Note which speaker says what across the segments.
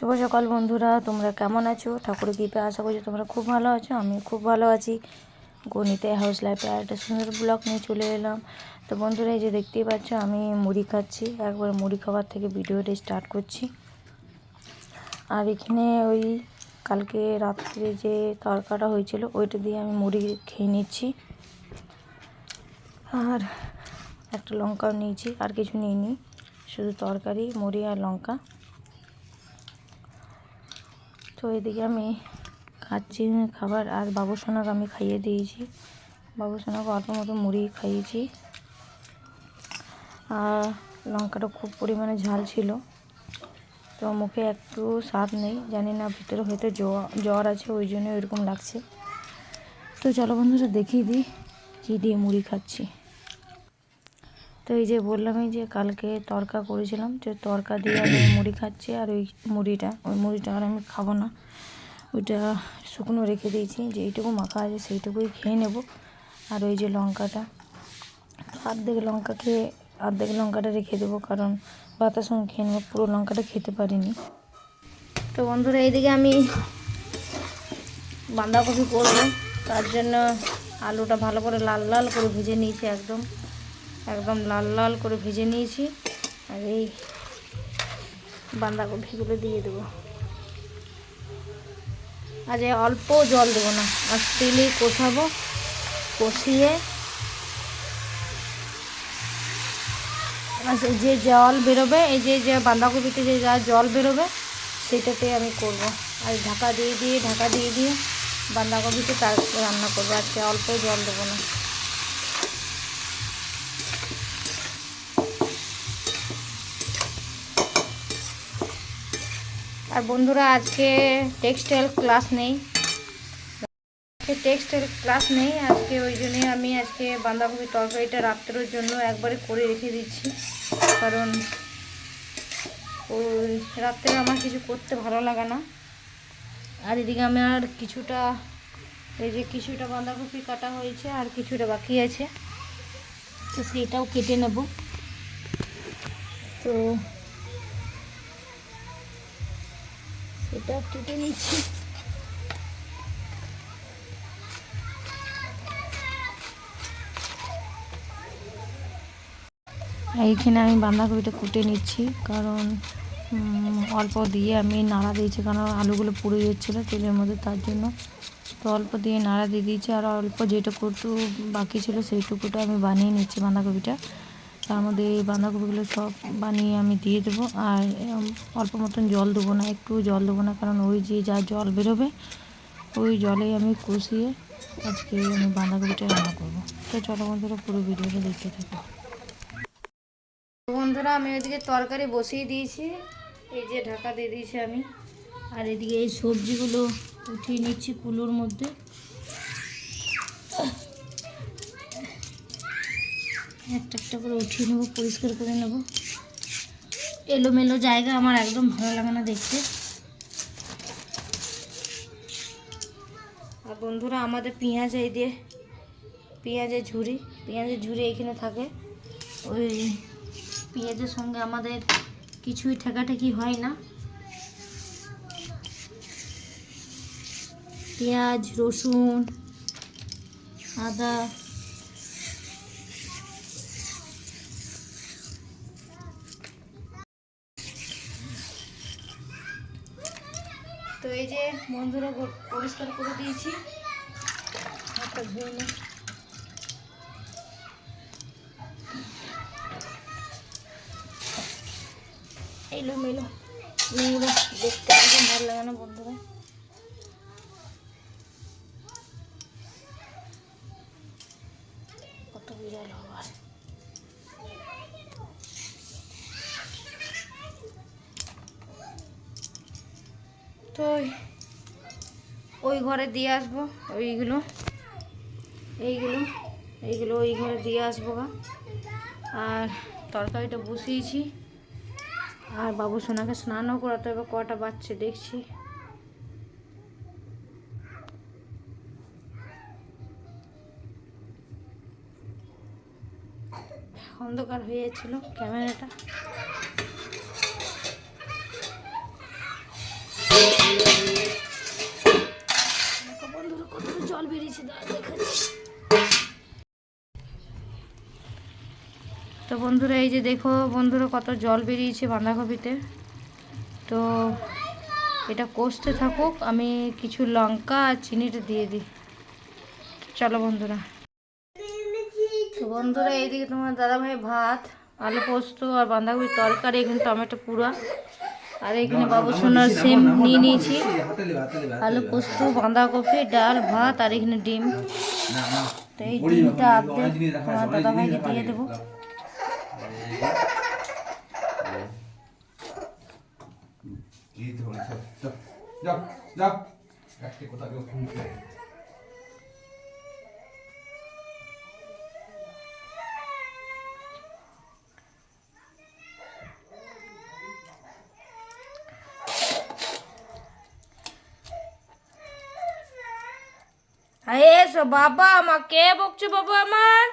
Speaker 1: শুভ সকাল বন্ধুরা, তোমরা কেমন আছো? ঠাকুরের কৃপে আশা করছি তোমরা খুব ভালো আছো আমি খুব ভালো আছি। গণিতে হাউস লাইফে আর একটা সুন্দর ব্লগ নিয়ে চলে এলাম। তো বন্ধুরা, এই যে দেখতেই পাচ্ছ, আমি মুড়ি খাচ্ছি। একবার মুড়ি খাবার থেকে ভিডিওটা স্টার্ট করছি। আর এখানে ওই কালকে রাত্রে যে তরকাটা হয়েছিল, ওইটা দিয়ে আমি মুড়ি খেয়ে নিচ্ছি। আর একটা লঙ্কাও নিয়েছি, আর কিছু নিইনি। শুধু তরকারি, মুড়ি আর লঙ্কা। তো এদিকে আমি খাচ্ছি খাবার আর বাবুসোনাকে আমি খাইয়ে দিয়েছি। বাবুসোনাকে অল্প মতো মুড়ি খাইয়েছি। আর লঙ্কাটা খুব পরিমাণে ঝাল ছিল। তো মুখে একটু স্বাদ নেই, জানি না ভিতরে হয়তো জ্বর জ্বর আছে, ওই জন্য এরকম লাগছে। তো চলো বন্ধুরা দেখিয়ে দিই কী দিয়ে মুড়ি খাচ্ছি। তো এই যে বললামই যে কালকে তরকা করেছিলাম যে তরকা দিয়ে আমি মুড়ি খাচ্ছি আর ওই মুড়িটা ওই মুড়িটা আর আমি খাব না। ওইটা শুকনো রেখে দিয়েছি যে এইটুকু মাখা আছে সেইটুকুই খেয়ে নেব। আর ওই যে লঙ্কাটা অর্ধেক লঙ্কা খেয়ে অর্ধেক লঙ্কাটা রেখে দেবো কারণ সঙ্গে খেয়ে নেব পুরো লঙ্কাটা খেতে পারিনি। তো বন্ধুরা এইদিকে আমি বাঁধাকপি করব তার জন্য আলুটা ভালো করে লাল লাল করে ভেজে নিয়েছি একদম। একদম লাল লাল করে ভেজে নিয়েছি। আর এই বাঁধাকপিগুলো দিয়ে দেবো। আজ অল্প জল দেবো না আর তেলে কষাবো, কষিয়ে যে জল বেরোবে, এই যে যে বাঁধাকপিতে যে যা জল বেরোবে, সেটাতে আমি করব। আর ঢাকা দিয়ে দিয়ে, ঢাকা দিয়ে দিয়ে বাঁধাকপিতে তার রান্না করব। আজকে অল্প জল দেবো না। আর বন্ধুরা, আজকে টেক্সটাইল ক্লাস নেই। টেক্সটাইল ক্লাস নেই, আজকে ওই জন্যে আমি আজকে বাঁধাকপি তরকারিটা রাত্রের জন্য একবারে করে রেখে দিচ্ছি। কারণ ওই রাত্রে আমার কিছু করতে ভালো লাগে না। আর এদিকে আমার কিছুটা, এই যে কিছুটা বাঁধাকপি কাটা হয়েছে আর কিছুটা বাকি আছে। তো সেইটাও কেটে নেব। তো এটা কেটে নিচ্ছি। এইখানে আমি বাঁধাকপিটা কুটে নিচ্ছি, কারণ অল্প দিয়ে আমি নাড়া দিয়েছি, কারণ আলুগুলো পুড়ে যাচ্ছিল তেলের মধ্যে, তার জন্য। তো অল্প দিয়ে নাড়া দিয়ে দিয়েছি, আর অল্প যেটুকু একটু বাকি ছিল, সেইটুকুটা আমি বানিয়ে নিচ্ছি বাঁধাকপিটা। তার মধ্যে এই বাঁধাকপিগুলো সব বানিয়ে আমি দিয়ে দেবো। আর অল্প মতন জল দেবো না, একটু জল দেবো না, কারণ ওই যে যা জল বেরোবে, ওই জলেই আমি কষিয়ে আজকে আমি বাঁধাকপিটা রান্না করব। তো চলো বন্ধুরা, পুরো ভিডিওটা দেখতে থাকো। বন্ধুরা, আমি ওইদিকে তরকারি বসিয়ে দিয়েছি, এই যে ঢাকা দিয়ে দিয়েছি আমি। আর এদিকে এই সবজিগুলো উঠিয়ে নিচ্ছি কুলোর মধ্যে। একটা একটা করে উঠিয়ে নেব, পরিষ্কার করে নেব। এলোমেলো জায়গা আমার একদম ভালো লাগে না দেখতে। আর বন্ধুরা, আমাদের পেঁয়াজ এই দিয়ে পেঁয়াজের ঝুড়ি পেঁয়াজের ঝুড়ি এখানে থাকে। ওই পেঁয়াজের সঙ্গে আমাদের কিছুই ঠেকাঠেকি হয় না। পেঁয়াজ, রসুন, আদা এই যে গো- পরিষ্কার করে দিয়েছি। একটা ধুয়ে নিই। এলো, মেলো। দেখতে ভালো লাগে না বন্ধুরা। তো ওই- ঘরে দিয়ে আসব, ওইগুলো, এইগুলো এইগুলো ওই ঘরে দিয়ে আসব গা। আর তরকারিটা বসিয়েছি। আর বাবু সোনাকে স্নানও করাতে হবে, কটা বাচ্চা দেখছি। অন্ধকার হয়ে ক্যামেরাটা। তো বন্ধুরা, এই যে দেখো, বন্ধুরা কত জল বেরিয়েছে বাঁধাকপিতে। তো এটা কষতে থাকুক, আমি কিছু লঙ্কা আর চিনিটা দিয়ে দিই। চলো বন্ধুরা। তো বন্ধুরা, এইদিকে তোমার দাদাভাই ভাত, আলু পোস্ত আর বাঁধাকপির তরকারি, এখানে টমেটো পুরা। আর এখানে বাবু সোনার সিম নিয়ে নিয়েছি। আলু পোস্ত, বাঁধাকপি, ডাল, ভাত আর এখানে ডিম। তো এই ডিমটা আধে তোমার দাদাভাইকে দিয়ে দেবো।
Speaker 2: যাও যাও
Speaker 1: এসো বাবা আমার কে বকছো বাবা আমার?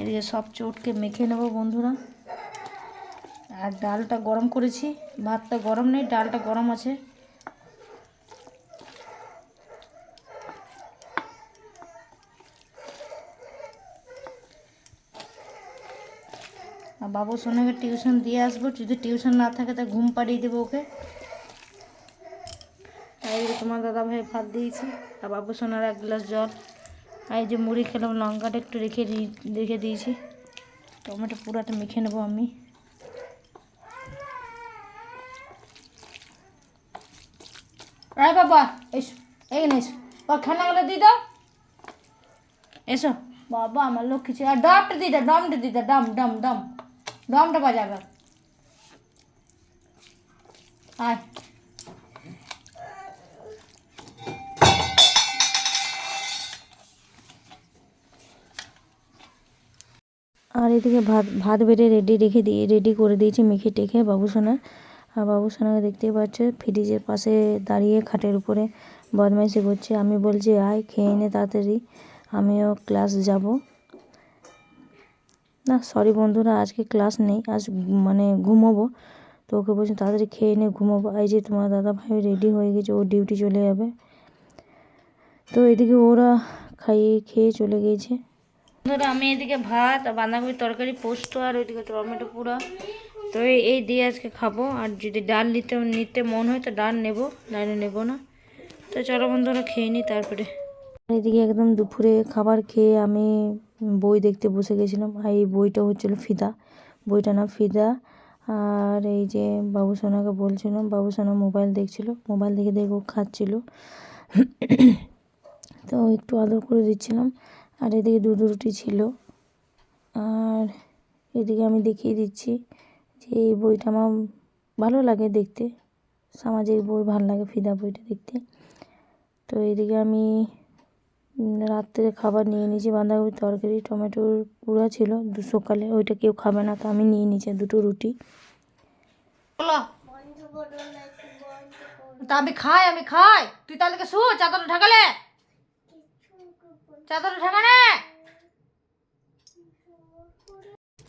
Speaker 1: এদিকে সব চটকে মেখে নেব বন্ধুরা। আর ডালটা গরম করেছি, ভাতটা গরম নেই, ডালটা গরম আছে। বাবু সোনাকে টিউশন দিয়ে আসব, যদি টিউশন না থাকে তা ঘুম পাড়িয়ে দেবো ওকে। এই যে তোমার দাদা ভাই ভাত দিয়েছি, আর বাবু সোনার এক গ্লাস জল। আর এই যে মুড়ি খেলাম, লঙ্কাটা একটু রেখে রেখে দিয়েছি। টমেটো পুরাটা মেখে নেব আমি। আয় বাবা, এসো এখানে এসো। ও খানাগুলো দিয়ে দাও। এসো। বাবা, আমার লোক কিছু আর ডমটা দিয়ে দাও ডমটা দিয়ে দাও ডম ডম ডম ডমটা বাজাবে। আয়। আর এদিকে ভাত ভাত বেড়ে রেডি রেখে দিয়ে রেডি করে দিয়েছি মেখে টেখে বাবুসোনা। আর বাবুসোনাকে দেখতেই পাচ্ছে ফ্রিজের পাশে দাঁড়িয়ে খাটের উপরে বদমাইশি করছে। আমি বলছি, আয়, খেয়ে নে তাড়াতাড়ি। আমিও ক্লাস যাব। না সরি বন্ধুরা, আজকে ক্লাস নেই। আজ মানে ঘুমোবো। তো ওকে বলছি, তাড়াতাড়ি খেয়ে নে, ঘুমোবো। এই যে তোমার দাদা ভাই রেডি হয়ে গেছে, ও ডিউটি চলে যাবে। তো এদিকে ওরা খাইয়ে খেয়ে চলে গিয়েছে ধরো আমি এদিকে ভাত আর বাঁধাকপির তরকারি, পোস্ত আর ওইদিকে টমেটো পুরা। তো এই- এই দিয়ে আজকে খাব। আর যদি ডাল নিতে নিতে মন হয় তো ডাল নেব ডাল নেব না। তো চলো বন্ধুরা, খেয়ে নিই তারপরে। এদিকে একদম দুপুরে খাবার খেয়ে আমি বই দেখতে বসে গেছিলাম। আর এই বইটা হচ্ছিল ফিদা। বইটা না ফিদা। আর এই যে বাবু সোনাকে বলছিলাম বাবু সোনা মোবাইল দেখছিল। মোবাইল দেখে দেখে ও খাচ্ছিল। তো একটু আদর করে দিচ্ছিলাম। আর এদিকে দুধ রুটি ছিল। আর এদিকে আমি দেখিয়ে দিচ্ছি যে এই বইটা আমার ভালো লাগে দেখতে। সামাজিক বই, ভালো লাগে ফিদা বইটা দেখতে। তো এদিকে আমি রাত্রে খাবার নিয়ে নিয়েছি বাঁধাকপির তরকারি, টমেটোর পুরা ছিল দু সকালে ওইটা কেউ খাবে না, তো আমি নিয়ে নিয়েছি দুটো রুটি। তা আমি খাই আমি খাই। তুই তাহলে শু চাদরটা ঢাকালে ঢাকানে।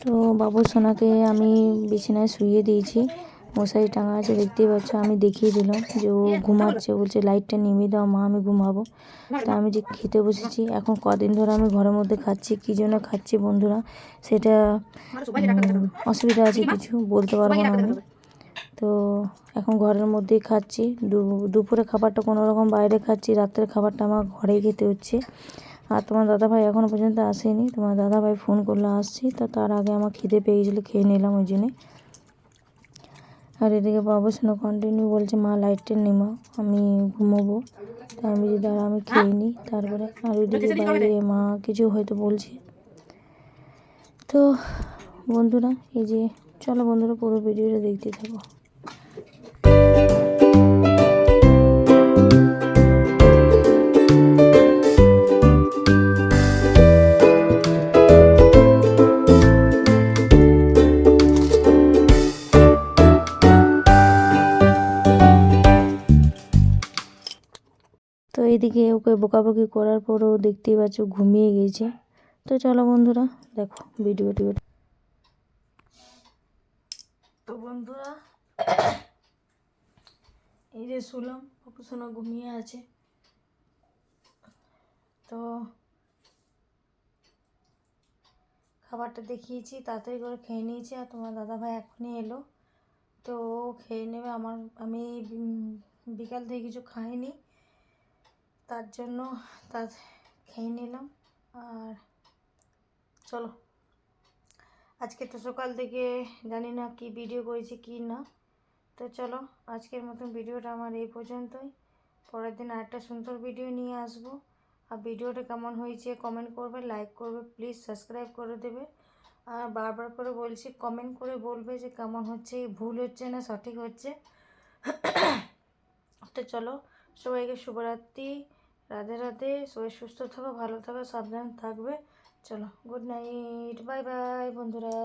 Speaker 1: তো বাবু সোনাকে আমি বিছানায় শুইয়ে দিয়েছি। মশারি টাঙা আছে, দেখতেই পাচ্ছ, আমি দেখিয়ে দিলাম যে ও ঘুমাচ্ছে। বলছে, লাইটটা নিভিয়ে দাও, মা, আমি ঘুমাবো। তা আমি যে খেতে বসেছি, এখন কদিন ধরে আমি ঘরের মধ্যে খাচ্ছি। কী জন্য খাচ্ছি বন্ধুরা, সেটা অসুবিধা আছে কিছু বলতে পারব না আমি। তো এখন ঘরের মধ্যেই খাচ্ছি। দুপুরে খাবারটা কোনো রকম বাইরে খাচ্ছি, রাত্রের খাবারটা আমার ঘরেই খেতে হচ্ছে। আর তোমার দাদাভাই এখনও পর্যন্ত আসেনি। তোমার দাদাভাই ফোন করলে আসছি। তো তার আগে আমার খিদে পেয়ে গেছিল খেয়ে নিলাম ওই জন্যে। আর এদিকে বাবু শোনো কন্টিনিউ বলছে মা লাইটটা নেমা আমি ঘুমোবো। তা আমি যদি দাঁড়া আমি খেয়ে নিই তারপরে আর ওইদিকে বাইরে মা কিছু হয়তো বলছে। তো বন্ধুরা এই যে চলো বন্ধুরা পুরো ভিডিওটা দেখতে থাকো। ওকে বকাবকি করার পরও দেখতেই পাচ্ছ ঘুমিয়ে গেছে তো চলো বন্ধুরা, দেখো ভিডিও টিডিও তো বন্ধুরা, এই যে শুলাম পপুসোনা ঘুমিয়ে আছে। তো খাবারটা দেখিয়েছি, তাড়াতাড়ি করে খেয়ে নিয়েছি আর তোমার দাদাভাই এখনই এলো। তো ও খেয়ে নেবে, আমার, আমি বিকাল থেকে কিছু খাইনি। তার জন্য তার খেয়ে নিলাম। আর চলো, আজকে তো সকাল থেকে জানি না কি ভিডিও করেছি, কি না। তো চলো, আজকের মতন ভিডিওটা আমার এই পর্যন্তই। পরের দিন আরেকটা সুন্দর ভিডিও নিয়ে আসব। আর ভিডিওটা কেমন হয়েছে কমেন্ট করবে লাইক করবে প্লিজ সাবস্ক্রাইব করে দেবে। আর বারবার করে বলছি কমেন্ট করে বলবে যে কেমন হচ্ছে, ভুল হচ্ছে না, সঠিক হচ্ছে। তো চলো সবাইকে শুভরাত্রি। রাধে রাধে। সবাই সুস্থ থাকো, ভালো থাকো, সাবধান থাকবে। চলো গুড নাইট বাই বাই বন্ধুরা।